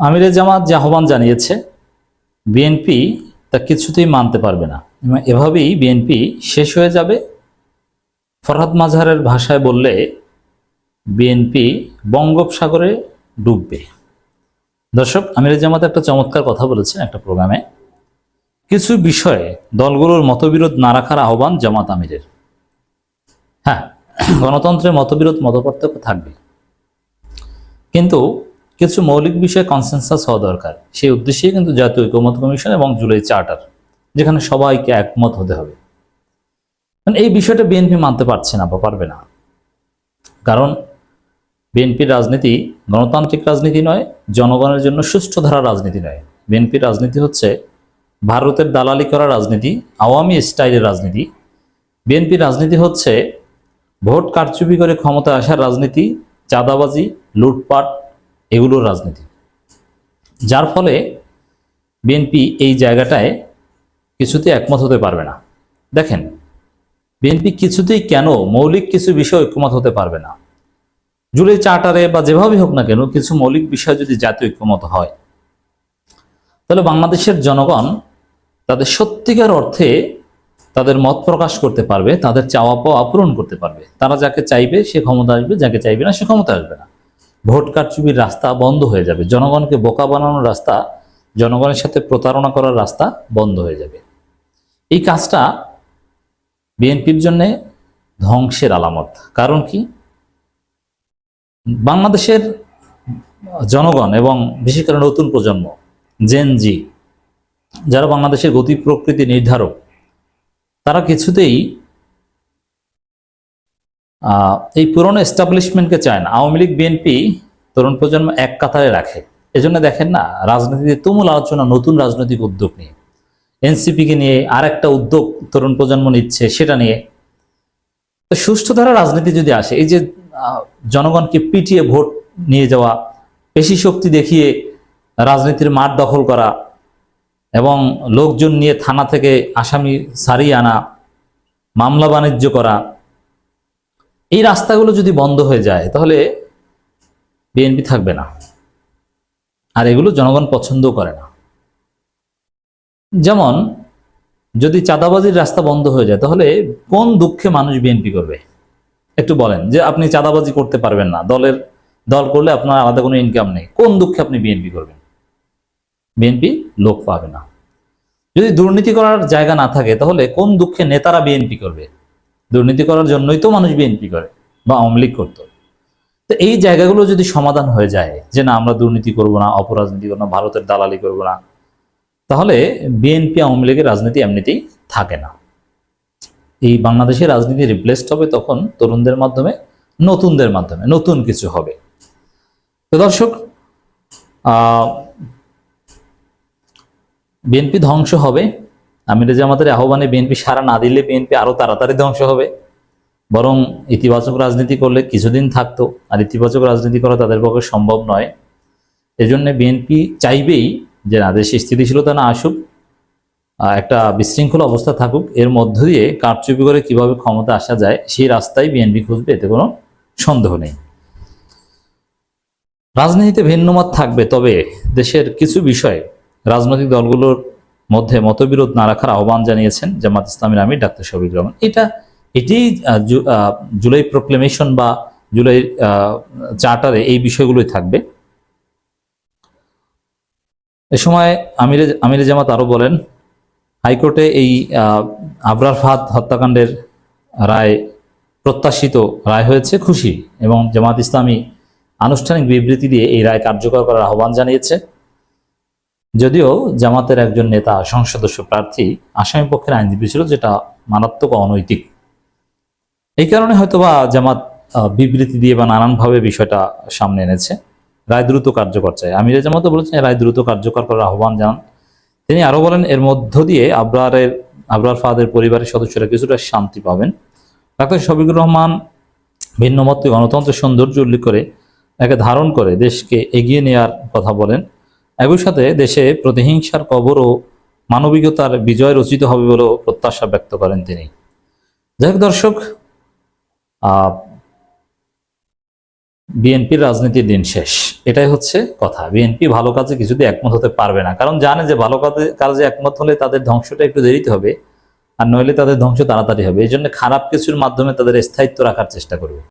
আমিরে জামাত যে আহ্বান জানিয়েছে বিএনপি তা কিছুতেই মানতে পারবে না। এভাবেই বিএনপি শেষ হয়ে যাবে। ফরহাদ মাঝহারের ভাষায় বললে বিএনপি বঙ্গোপসাগরে ডুববে। দর্শক, আমিরে জামাত একটা চমৎকার কথা বলেছেন একটা প্রোগ্রামে। কিছু বিষয়ে দলগুলোর মতবিরোধ না রাখার আহ্বান জামাত আমিরের। হ্যাঁ গণতন্ত্রের মতবিরোধ মতপার্থক্য থাকবে। কিন্তু কিছু মৌলিক বিষয়ে কনসেনসাস হওয়া দরকার। সেই উদ্দেশ্যেই কিন্তু জাতীয় ঐক্যমত কমিশন এবং জুলাই চার্টার, যেখানে সবাইকে একমত হতে হবে। মানে এই বিষয়টা বিএনপি মানতে পারছে না বা পারবে না। কারণ বিএনপির রাজনীতি গণতান্ত্রিক রাজনীতি নয়, জনগণের জন্য সুষ্ঠু ধারা রাজনীতি নয়। বিএনপির রাজনীতি হচ্ছে ভারতের দালালি করা রাজনীতি, আওয়ামী স্টাইলের রাজনীতি। বিএনপির রাজনীতি হচ্ছে ভোট কারচুপি করে ক্ষমতা আসার রাজনীতি, চাঁদাবাজি, লুটপাট এগুলোর রাজনীতি। যার ফলে বিএনপি এই জায়গাটায় কিছুতে একমত হতে পারবে না। দেখেন, বিএনপি কিছুতেই কেন মৌলিক কিছু বিষয় ঐক্যমত হতে পারবে না? জুলাই চার্টারে বা যেভাবেই হোক না কেন কিছু মৌলিক বিষয় যদি জাতীয় ঐক্যমত হয়, তাহলে বাংলাদেশের জনগণ তাদের সত্যিকার অর্থে তাদের মত প্রকাশ করতে পারবে, তাদের চাওয়া পাওয়া পূরণ করতে পারবে। তারা যাকে চাইবে সে ক্ষমতা আসবে, যাকে চাইবে না সে ক্ষমতা আসবে না। ভোট কারচুপির রাস্তা বন্ধ হয়ে যাবে। জনগণকে বোকা বানানোর রাস্তা, জনগণের সাথে প্রতারণা করার রাস্তা বন্ধ হয়ে যাবে। এই কাজটা বিএনপির জন্য ধ্বংসের আলামত। কারণ কি? বাংলাদেশের জনগণ এবং বিশেষ করে নতুন প্রজন্ম জেন জি যারা বাংলাদেশের গতি প্রকৃতি নির্ধারক, তারা কিছুতেই এই পুরনো এস্টাবলিশমেন্টকে চায় না। আওয়ামী লীগ বিএনপি তরুণ প্রজন্ম এক কাতারে রাখে। এজন্য দেখেন না, রাজনীতিতে তুমুল আলোচনা, নতুন রাজনৈতিক উদ্যোগ নিয়ে। এনসিপিকে নিয়ে আর একটা উদ্যোগ তরুণ প্রজন্ম নিচ্ছে, সেটা নিয়ে। তো সুষ্ঠু ধারা রাজনীতি যদি আসে, এই যে জনগণকে পিটিয়ে ভোট নিয়ে যাওয়া পেশি শক্তি দেখিয়ে রাজনীতির মাঠ দখল করা এবং লোকজন নিয়ে থানা থেকে আসামি সারিয়ে আনা, মামলা বাণিজ্য করা এই রাস্তাগুলো যদি বন্ধ হয়ে যায়, তাহলে বিএনপি থাকবে না। আর এগুলো জনগণ পছন্দও করে না। যেমন, যদি চাঁদাবাজির রাস্তা বন্ধ হয়ে যায়, তাহলে কোন দুঃখে মানুষ বিএনপি করবে? একটু বলেন যে আপনি চাঁদাবাজি করতে পারবেন না। দলের, দল করলে আপনার আলাদা কোনো ইনকাম নেই। কোন দুঃখে আপনি বিএনপি করবেন? বিএনপি লোক পাবে না। যদি দুর্নীতি করার জায়গা না থাকে, তাহলে কোন দুঃখে নেতারা বিএনপি করবে? দুর্নীতি করার জন্যই তো মানুষ বিএনপি করে বা আওয়ামী লীগ করতো। তো এই জায়গাগুলো যদি সমাধান হয়ে যায় যে না, আমরা দুর্নীতি করব না, অপরাজনীতি করব না, ভারতের দালালি করব না, তাহলে বিএনপি, আওয়ামী লীগের রাজনীতি এমনিতেই থাকে না। এই বাংলাদেশের রাজনীতি রিপ্লেসড হবে তখন তরুণদের মাধ্যমে, নতুনদের মাধ্যমে, নতুন কিছু হবে। তো দর্শক বিএনপি ধ্বংস হবে আমির জামাতের আহ্বানে বিএনপি সারা না দিলে বিএনপি আরও তাড়াতাড়ি ধ্বংস হবে। বরং ইতিবাচক রাজনীতি করলে কিছুদিন থাকতো, আর ইতিবাচক রাজনীতি করা তাদের পক্ষে সম্ভব নয়। এজন্য বিএনপি চাইবেই যে না, দেশে স্থিতিশীলতা না আসুক একটা বিশৃঙ্খল অবস্থা থাকুক, এর মধ্য দিয়ে কারচুপি করে কীভাবে ক্ষমতা আসা যায় সেই রাস্তায় বিএনপি খুঁজবে, এতে কোনো সন্দেহ নেই। রাজনীতিতে ভিন্নমত থাকবে, তবে দেশের কিছু বিষয়ে, রাজনৈতিক দলগুলোর মধ্যে মতবিরোধ না রাখার আহ্বান জানিয়েছেন জামাত ইসলামের আমির ডাক্তার শফিক রহমান। এটা, এটি জুলাই প্রোক্লেমেশন বা জুলাই চার্টারে এই বিষয়গুলোই থাকবে। এ সময় আমিরে আমিরে জামাত আরও বলেন, হাইকোর্টে এই আবরার ফাহাদ হত্যাকাণ্ডের রায়, প্রত্যাশিত রায় হয়েছে, খুশি। এবং জামাত ইসলামী আনুষ্ঠানিক বিবৃতি দিয়ে এই রায় কার্যকর করার আহ্বান জানিয়েছে। যদিও জামাতের একজন নেতা, সংসদ সদস্য প্রার্থী, আসামি পক্ষের আইনজীবী ছিল, যেটা মারাত্মক অনৈতিক। এই কারণে হয়তোবা জামাত বিবৃতি দিয়ে বা নানানভাবে বিষয়টা সামনে এনেছে। রায় দ্রুত কার্যকর চাই আমির জামাতও বলেছেন রায় দ্রুত কার্যকর করার আহ্বান জানান। তিনি আরও বলেন, এর মধ্য দিয়ে আবরারের, আবরার ফাদের পরিবারের সদস্যরা কিছুটা শান্তি পাবেন। ডাক্তার শফিকুর রহমান ভিন্ন মতে গণতন্ত্রের সৌন্দর্য উল্লেখ করে একে ধারণ করে দেশকে এগিয়ে নেওয়ার কথা বলেন। একই সাথে দেশে প্রতিহিংসার কবর ও মানবিকতার বিজয় রচিত হবে বলেও প্রত্যাশা ব্যক্ত করেন তিনি। যাই দর্শক বিএনপির রাজনীতির দিন শেষ। এটাই হচ্ছে কথা। বিএনপি ভালো কাজে কিছুতে একমত হতে পারবে না। কারণ জানে যে ভালো কাজে কাজে একমত হলে তাদের ধ্বংসটা একটু দেরিতে হবে, আর নইলে তাদের ধ্বংস তাড়াতাড়ি হবে। এই জন্য খারাপ কিছুর মাধ্যমে তাদের স্থায়িত্ব রাখার চেষ্টা করবে।